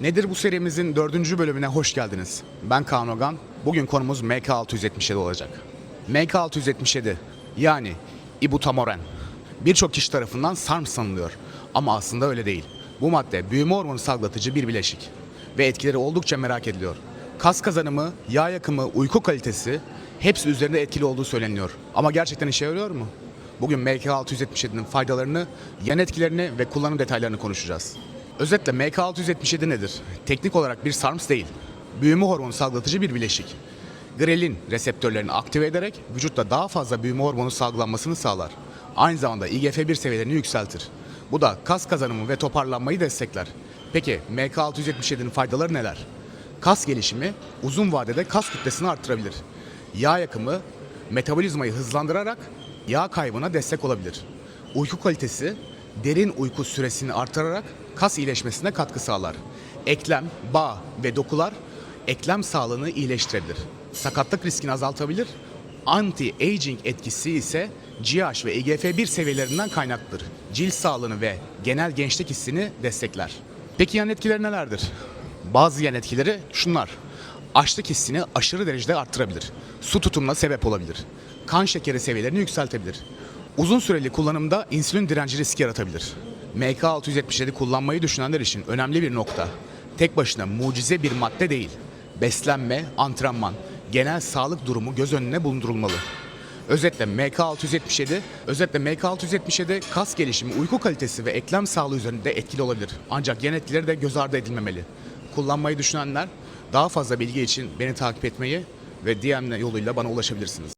Nedir bu serimizin dördüncü bölümüne hoş geldiniz. Ben Kaan Ogan. Bugün konumuz MK677 olacak. MK677 yani ibutamoren birçok kişi tarafından SARM sanılıyor. Ama aslında öyle değil. Bu madde büyüme hormonu salgılatıcı bir bileşik ve etkileri oldukça merak ediliyor. Kas kazanımı, yağ yakımı, uyku kalitesi hepsi üzerinde etkili olduğu söyleniyor. Ama gerçekten işe yarıyor mu? Bugün MK677'nin faydalarını, yan etkilerini ve kullanım detaylarını konuşacağız. Özetle MK677 nedir? Teknik olarak bir SARMS değil. Büyüme hormonu salgılatıcı bir bileşik. Grelin reseptörlerini aktive ederek vücutta daha fazla büyüme hormonu salgılanmasını sağlar. Aynı zamanda IGF-1 seviyelerini yükseltir. Bu da kas kazanımı ve toparlanmayı destekler. Peki MK677'nin faydaları neler? Kas gelişimi uzun vadede kas kütlesini arttırabilir. Yağ yakımı metabolizmayı hızlandırarak yağ kaybına destek olabilir. Uyku kalitesi derin uyku süresini artırarak kas iyileşmesine katkı sağlar. Eklem, bağ ve dokular eklem sağlığını iyileştirebilir. Sakatlık riskini azaltabilir. Anti-aging etkisi ise GH ve IGF-1 seviyelerinden kaynaklıdır. Cilt sağlığını ve genel gençlik hissini destekler. Peki yan etkileri nelerdir? Bazı yan etkileri şunlar. Açlık hissini aşırı derecede arttırabilir. Su tutumuna sebep olabilir. Kan şekeri seviyelerini yükseltebilir. Uzun süreli kullanımda insülin direnci riski yaratabilir. MK677 kullanmayı düşünenler için önemli bir nokta. Tek başına mucize bir madde değil. Beslenme, antrenman, genel sağlık durumu göz önüne bulundurulmalı. Özetle MK677, özetle MK677 kas gelişimi, uyku kalitesi ve eklem sağlığı üzerinde etkili olabilir. Ancak yan etkileri de göz ardı edilmemeli. Kullanmayı düşünenler daha fazla bilgi için beni takip etmeyi ve DM yoluyla bana ulaşabilirsiniz.